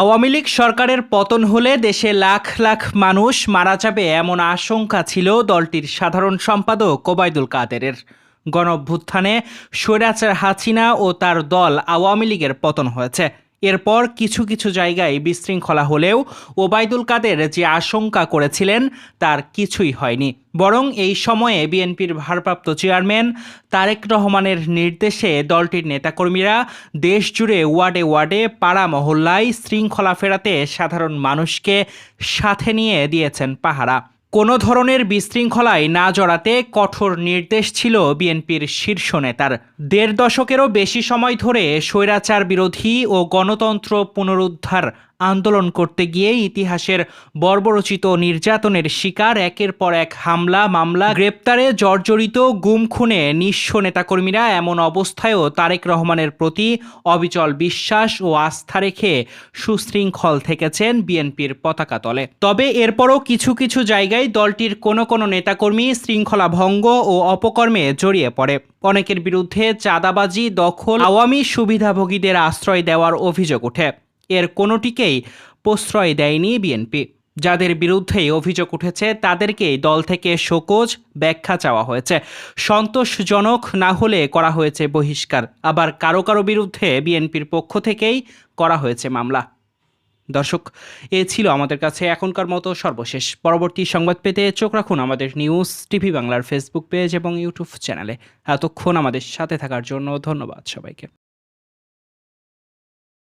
আওয়ামী লীগ সরকারের পতন হলে দেশে লাখ লাখ মানুষ মারা যাবে এমন আশঙ্কা ছিল দলটির সাধারণ সম্পাদক ওবায়দুল কাদেরের। গণভ্যুত্থানে স্বৈরাচার হাসিনা ও তার দল আওয়ামী লীগের পতন হয়েছে। এরপর কিছু কিছু জায়গায় বিশৃঙ্খলা হলেও ওবায়দুল কাদের যে আশঙ্কা করেছিলেন, তার কিছুই হয়নি। বরং এই সময়ে বিএনপির ভারপ্রাপ্ত চেয়ারম্যান তারেক রহমানের নির্দেশে দলটির নেতাকর্মীরা দেশজুড়ে ওয়ার্ডে ওয়ার্ডে পাড়া মহল্লায় শৃঙ্খলা ফেরাতে সাধারণ মানুষকে সাথে নিয়ে দিয়েছেন পাহারা। কোনো ধরনের বিশৃঙ্খলায় না জড়াতে কঠোর নির্দেশ ছিল বিএনপির শীর্ষ নেতার। দেড় দশকেরও বেশি সময় ধরে স্বৈরাচার বিরোধী ও গণতন্ত্র পুনরুদ্ধার আন্দোলন করতে গিয়ে ইতিহাসের বর্বরচিত নির্যাতনের শিকার, একের পর এক হামলা, মামলা, গ্রেপ্তারে জর্জরিত গুম খুনে নিঃস্ব নেতাকর্মীরা এমন অবস্থায়ও তারেক রহমানের প্রতি অবিচল বিশ্বাস ও আস্থা রেখে সুশৃঙ্খল থেকেছেন বিএনপির পতাকা তলে। তবে এরপরও কিছু কিছু জায়গায় দলটির কোনো কোনো নেতাকর্মী শৃঙ্খলা ভঙ্গ ও অপকর্মে জড়িয়ে পড়ে। অনেকের বিরুদ্ধে চাঁদাবাজি, দখল, আওয়ামী সুবিধাভোগীদের আশ্রয় দেওয়ার অভিযোগ ওঠে। এর কোনোটিকেই প্রশ্রয় দেয়নি বিএনপি যাদের বিরুদ্ধেই অভিযোগ উঠেছে, তাদেরকেই দল থেকে শোকজ ব্যাখ্যা চাওয়া হয়েছে। সন্তোষজনক না হলে করা হয়েছে বহিষ্কার। আবার কারও কারও বিরুদ্ধে বিএনপির পক্ষ থেকেই করা হয়েছে মামলা। দর্শক, এ ছিল আমাদের কাছে এখনকার মতো সর্বশেষ। পরবর্তী সংবাদ পেতে চোখ রাখুন আমাদের নিউজ টিভি বাংলার ফেসবুক পেজ এবং ইউটিউব চ্যানেলে। এতক্ষণ আমাদের সাথে থাকার জন্য ধন্যবাদ সবাইকে।